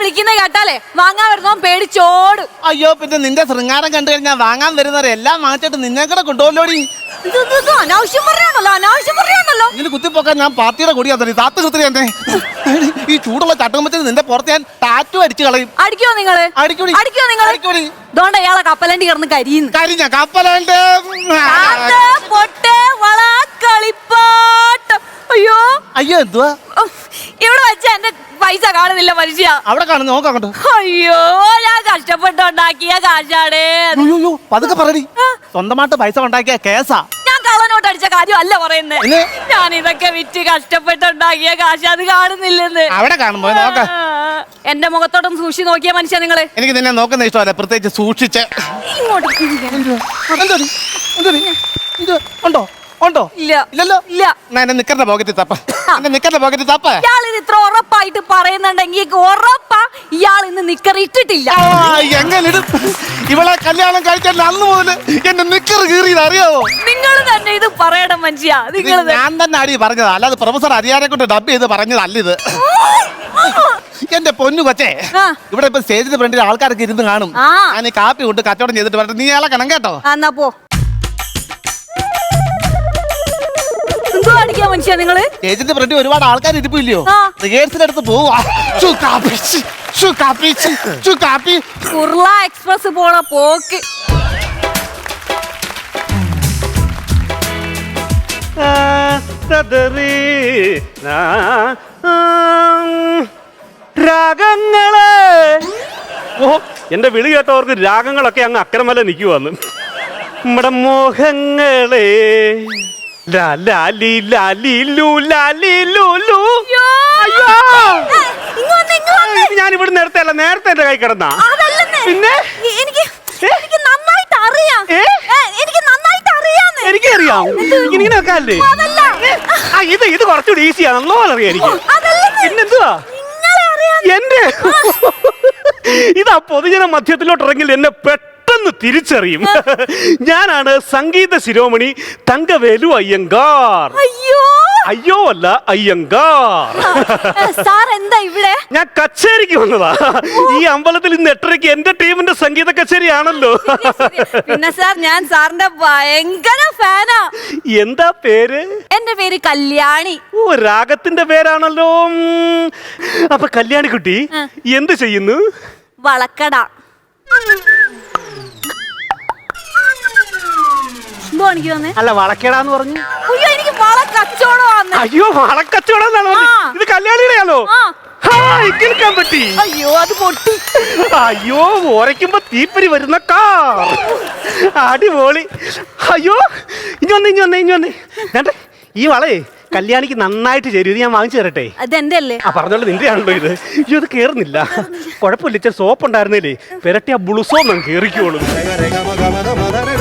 വിളിക്കുന്ന കേട്ടാലേ വാങ്ങാൻ വരുന്നോ പേടിച്ചോടും. അയ്യോ പിന്നെ നിന്റെ ശൃംഗാരം കണ്ടു കഴിഞ്ഞാൽ വാങ്ങാൻ വരുന്നവരെ എല്ലാം വാങ്ങിച്ചിട്ട് നിന്നെ കൂടെ കൊണ്ടുപോലോടി ഇത് ഇത് ഇത് അനാവശ്യം പറയാണല്ലോ അനാവശ്യം പറയാണല്ലോ ഇങ്ങനെ കുത്തിപ്പോക്കാൻ ഞാൻ പാർട്ടിയുടെ കൂടിയാ തന്നെ താത്ത് കൃത്രി എന്നെ ഈ ചൂടുള്ള ചട്ടുമ്പത്തിന് നിന്റെ പുറത്ത് ഞാൻ ടാറ്റു അടിച്ചു കളയും. അടിക്കോ നിങ്ങൾ? അടിക്കൂടി. അടിക്കോ നിങ്ങൾ അടിക്കൂടി. ഇതുകൊണ്ട് അയാളെ കപ്പലണ്ടി കിടന്ന് കരിയുന്നു. കരിഞ്ഞ കപ്പലണ്ട്. കാത്ത്, പൊട്ട്, വള, കളിപ്പാട്ടം. അയ്യോ. അയ്യോ എന്തുവാ ഉഫ്, ഇവിടെ വെച്ച എന്റെ പൈസ കാണുന്നില്ല മനുഷ്യ. അവിടെ കാണുന്നു നോക്കാട്ടോ അയ്യോ ഞാൻ കഷ്ടപ്പെട്ടുണ്ടാക്കിയ ഉണ്ടാക്കിയ അയ്യോ പതുക്കെ പറയടി. സ്വന്തമായിട്ട് പൈസ ഉണ്ടാക്കിയ കേസാ. ഞാൻ കള്ളനോട്ട് അടിച്ച കാര്യമല്ല പറയുന്നത് ഞാൻ ഇതൊക്കെ വിറ്റ് കഷ്ടപ്പെട്ടുണ്ടാക്കിയ കാശ് അത് കാണുന്നില്ലെന്ന്. അവിടെ കാണുമ്പോ നോക്ക. എന്റെ മുഖത്തോട്ടൊന്ന് സൂക്ഷിച്ച് നോക്കിയ മനുഷ്യ നിങ്ങൾ. എനിക്ക് നിന്നെ നോക്കുന്ന ഇഷ്ടമല്ല പ്രത്യേകിച്ച് സൂക്ഷിച്ച്. ഇങ്ങോട്ട് ഉണ്ടോ? ഉണ്ടോ? ഇല്ല. ഇല്ലല്ലോ? ഇല്ല. എന്നാ എന്റെ നിക്കറിന്റെ പോക്കറ്റിൽ തപ്പ. എന്റെ നിക്കറിന്റെ പോക്കറ്റിൽ തപ്പ. ഇയാൾ ഇത് ഇത്ര ഉറപ്പായിട്ട് പറയുന്നുണ്ടെങ്കിൽ ഉറപ്പാ ഇയാൾ ഇന്ന് നിക്കർ ഇട്ടിട്ടില്ല. ആ, എങ്ങനെ ഇടും? ഇവളെ കല്യാണം കഴിക്കാൻ അന്ന് മുതൽ എന്റെ നിക്കർ കീറിയത് അറിയാവോ? നിങ്ങൾ തന്നെ ഇത് പറയണം മനുഷ്യ. ഇത് നിങ്ങൾ ഞാൻ തന്നെ അടി പറഞ്ഞത്. അല്ലാതെ പ്രൊഫസർ അരിയാനെ കൊണ്ട് ഡബ് ചെയ്ത് പറഞ്ഞതല്ല ഇത്. എന്റെ പൊന്നു കൊച്ചേ ആ. ഇവിടെ ഇപ്പൊ സ്റ്റേജിന്റെ ഫ്രണ്ടിൽ ആൾക്കാരൊക്കെ ഇരുന്ന് കാണും. ആ. ഞാൻ ഈ കാപ്പി കൊണ്ട് കച്ചവടം ചെയ്തിട്ട് പറഞ്ഞു നീ ഇളക്കണം കേട്ടോ. എന്നാ പോ. മനുഷ്യ നിങ്ങൾ? സ്റ്റേജിന്റെ ഫ്രണ്ട് ഒരുപാട് ആൾക്കാർ ഇരിപ്പില്ലയോ ആ. റിഹേഴ്സലെടുത്ത് പോവാ. കാപ്പി കാപ്പി കുർള എക്സ്പ്രസ് പോണ പോക്ക്. രാഗങ്ങൾ. ഓ എന്റെ വിളി കേട്ടവർക്ക് രാഗങ്ങളൊക്കെ അങ്ങ് അക്രമല നിൽക്കുവാന്ന് നമ്മുടെ മോഹങ്ങളെ. ലാ ലാ ലി ലാ ലി ലു. അയ്യോ. ഞാൻ ഇവിടെ നേരത്തെ അല്ല നേരത്തെ എന്റെ കൈ കിടന്നാ. പിന്നെ? എനിക്ക്? എനിക്ക് നന്നായിട്ട് അറിയാം. എനിക്ക് നന്നായിട്ട് അറിയാന്ന്. എനിക്കറിയാം. ഇങ്ങനെ വെക്കാല്ലേ? ആ ഇത് ഇത് കുറച്ചുകൂടി ഈസിയാ നല്ലോണം അറിയാം എനിക്ക്. പിന്നെന്തുവാ? അറിയാം. എന്റെ? ഇതാ പൊതുജന മധ്യത്തിലോട്ട് ഇറങ്ങി എന്നെ പെട്ടെന്ന് തിരിച്ചറിയും. ഞാനാണ് സംഗീത ശിരോമണി തങ്കവേലു അയ്യങ്കാർ. അയ്യോ. അയ്യോ അല്ല അയ്യങ്കാർ. സാർ എന്താ ഇവിടെ? ഞാൻ കച്ചേരിക്ക് വന്നതാ. ഈ അമ്പലത്തിൽ ഇന്ന് എട്ടരയ്ക്ക് എന്റെ ടീമിന്റെ സംഗീത കച്ചേരിയാണല്ലോ. പിന്നെ സാർ ഞാൻ സാറിന്റെ ഭയങ്കര ഫാനാ. എന്താ പേര്? എന്റെ പേര് കല്യാണി. ഓ രാഗത്തിന്റെ പേരാണല്ലോ. അപ്പൊ കല്യാണി കുട്ടി എന്ത് ചെയ്യുന്നു? വളക്കട. എനിക്ക് തന്നെ അല്ല വളക്കേടാന്ന് പറഞ്ഞു. അയ്യോ എനിക്ക് വള കച്ചവടമാന്ന്. അയ്യോ വളക്കച്ചവടം എന്നാണ് പറഞ്ഞത്. ഇത് കല്യാണിയുടെയാണോ? ആ. ഹായ്, കേൾക്കാൻ പറ്റി. അയ്യോ അത് പൊട്ടി. അയ്യോ ഓരയ്ക്കുമ്പോ തീപ്പരി വരുന്ന കാർ. അടിപൊളി. അയ്യോ ഇനി വന്നേ ഇനി വന്നേ ഇനി വന്നേ. വേണ്ടേ ഈ വളേ കല്യാണിക്ക് നന്നായിട്ട് ചേരും. ഇത് ഞാൻ വാങ്ങിച്ചു തരട്ടെ? അതെന്റെ അല്ലേ ആ പറഞ്ഞോളൂ നിന്റെ ആണല്ലോ ഇത്. അയ്യോ അത് കേറുന്നില്ല. കുഴപ്പമില്ല ഇച്ചിരി സോപ്പ് ഉണ്ടായിരുന്നില്ലേ പെരട്ടി ആ ബുളുസോ ഞാൻ കേറിക്കോളും. maga,